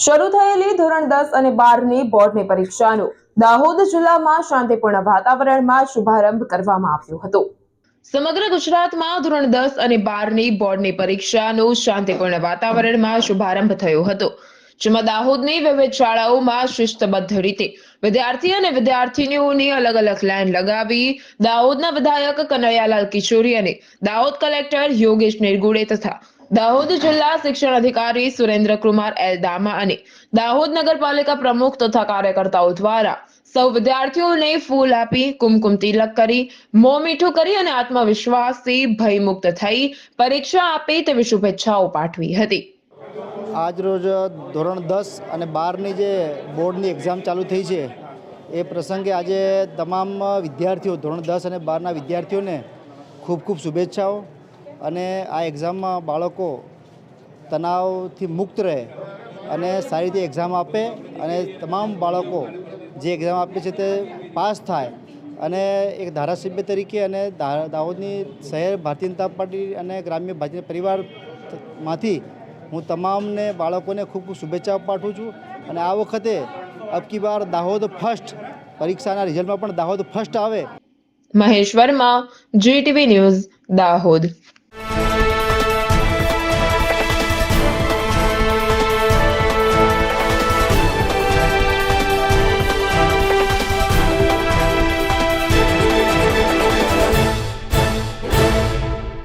શરૂ થયેલી ધોરણ દસ અને બારની બોર્ડની પરીક્ષાનો દાહોદ જિલ્લામાં શાંતિપૂર્ણ વાતાવરણમાં શુભારંભ કરવામાં આવ્યો હતો. સમગ્ર ગુજરાતમાં ધોરણ દસ અને બારની બોર્ડની પરીક્ષાનો શાંતિપૂર્ણ વાતાવરણમાં શુભારંભ થયો હતો. જેમાં દાહોદની વિવિધ શાળાઓમાં શિસ્તબદ્ધ રીતે વિદ્યાર્થી અને વિદ્યાર્થીનીઓની અલગ અલગ લાઈન લગાવી દાહોદના વિધાયક કનૈયાલાલ કિશોરી અને દાહોદ કલેક્ટર યોગેશ નિર્ગુડે તથા દાહોદ જિલ્લા શિક્ષણ અધિકારી સુરેન્દ્ર કુમાર એલ દામા અને દાહોદ નગરપાલિકા પ્રમુખ તથા કાર્યકર્તાઓ દ્વારા સૌ વિદ્યાર્થીઓને ફૂલ આપી કુમકુમ તિલક કરી, મોં મીઠું કરી અને આત્મવિશ્વાસથી ભયમુક્ત થઈ પરીક્ષા આપે તેવી શુભેચ્છાઓ પાઠવી હતી. આજરોજ ધોરણ દસ અને બારની જે બોર્ડની એક્ઝામ ચાલુ થઈ છે, એ પ્રસંગે આજે તમામ વિદ્યાર્થીઓ ધોરણ દસ અને બારના વિદ્યાર્થીઓને ખૂબ ખૂબ શુભેચ્છાઓ. અને આ એક્ઝામમાં બાળકો તણાવથી મુક્ત રહે અને સારી રીતે એક્ઝામ આપે અને તમામ બાળકો જે એક્ઝામ આપે છે તે પાસ થાય અને એક ધારાસભ્ય તરીકે અને દાહોદની શહેર ભારતીય જનતા પાર્ટી અને ગ્રામ્ય ભારતીય પરિવારમાંથી હું તમામને બાળકોને ખૂબ ખૂબ શુભેચ્છાઓ પાઠવું છું અને આ વખતે અબકી બાર દાહોદ ફર્સ્ટ પરીક્ષાના રિઝલ્ટમાં પણ દાહોદ ફર્સ્ટ આવે. Mahesh Verma GTV news Dahod.